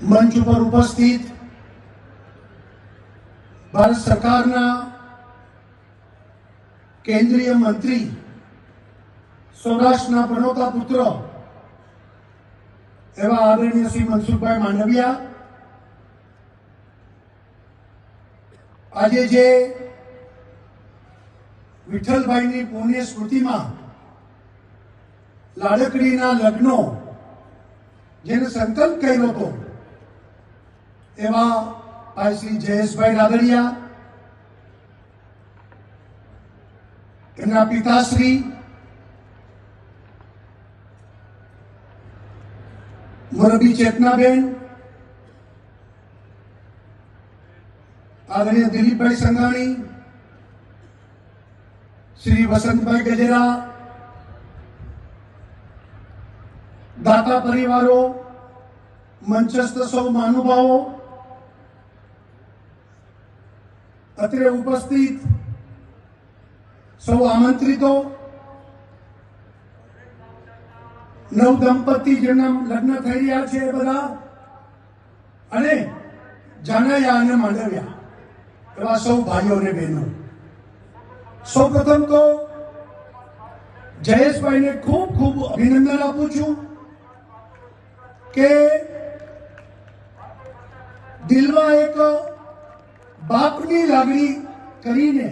મંચ ઉપર ઉપસ્થિત ભારત સરકારના કેન્દ્રીય મંત્રી સૌરાષ્ટ્રના પનોતા પુત્ર એવા આદરણીય શ્રી મનસુખભાઈ માંડવિયા. આજે જે વિઠ્ઠલભાઈની પુણ્ય સ્મૃતિમાં લાડકડીના લગ્નો જેને સંકલ્પ કર્યો હતો એવા ભાઈ શ્રી જયેશભાઈ રાદડિયા, એમના પિતાશ્રી, મોરબી ચેતનાબેન, આદરણીય દિલીપભાઈ સંઘાણી, શ્રી વસંતભાઈ ગજેરા, દાતા પરિવારો, મંચસ્થ સૌ મહાનુભાવો અત્રે ઉપસ્થિત સૌ આમંત્રિતો, નવ દંપતી જેમના લગ્ન થઈ રહ્યા છે બધા, અને જાનૈયા અને માંડવ્યા, એવા સૌ ભાઈઓ અને બહેનો. સૌ પ્રથમ તો જયેશભાઈને ખૂબ ખૂબ અભિનંદન આપું છું કે દિલમાં એક બાપની લાગણી કરીને